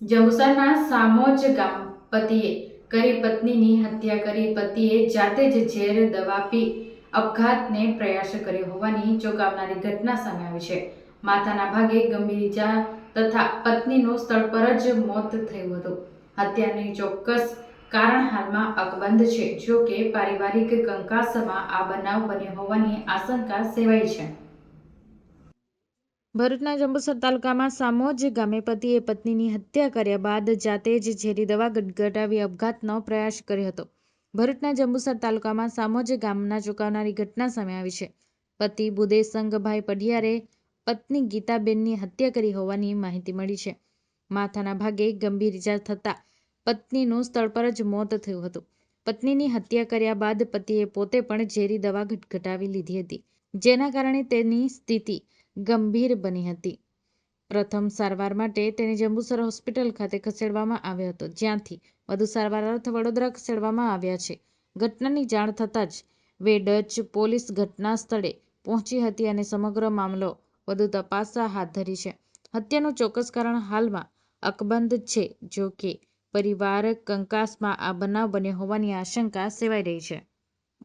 જંબુસરના સામોજ ગામ પતિએ કરી પત્નીની હત્યા કરી. પતિએ જાતે જ ઝેર દવા પી આપઘાતને પ્રયાસ કર્યો હોવાની ચોંકાવનારી ઘટના સામે આવી છે. માથાના ભાગે ગંભીર ઈજા તથા પત્નીનું સ્થળ પર જ મોત થયું હતું. હત્યાની ચોક્કસ કારણ હાલમાં અકબંધ છે, જો કે પારિવારિક કંકાસમાં આ બનાવ બન્યો હોવાની આશંકા સેવાઈ છે. ભરૂચના જંબુસર તાલુકામાં સામોજ ગામે પતિએ પત્નીની હત્યા કર્યા બાદ જાતે જ ઝેરી દવા ગટગટાવી આપઘાતનો પ્રયાસ કર્યો હતો. ભરૂચના જંબુસર તાલુકામાં સામોજ ગામના ચોંકાવનારી ઘટના સામે આવી છે. પતિ બુદેસંગભાઈ પઢિયારે પત્ની ગીતાબેનની હત્યા કરી હોવાની માહિતી મળી છે. માથાના ભાગે ગંભીર ઇજા થતાં પત્નીનું સ્થળ પર જ મોત થયું હતું. પત્નીની હત્યા કર્યા બાદ પતિએ પોતે પણ ઝેરી દવા ગટગટાવી લીધી હતી. જેના કારણે તેની સ્થિતિ ગંભીર બની હતી. પ્રથમ સારવાર માટે તેને જંબુસર હોસ્પિટલ ખાતે ખસેડવામાં આવ્યો હતો. જ્યાંથી વધુ સારવાર અર્થે વડોદરા ખસેડવામાં આવ્યા છે. ઘટનાની જાણ થતાં જ વેડચ પોલીસ ઘટના સ્થળે પહોંચી હતી અને સમગ્ર મામલો વધુ તપાસ હાથ ધરી છે. હત્યાનું ચોક્કસ કારણ હાલમાં અકબંધ છે, જો કે પરિવાર કંકાસમાં આ બનાવ બન્યો હોવાની આશંકા સેવાઈ રહી છે.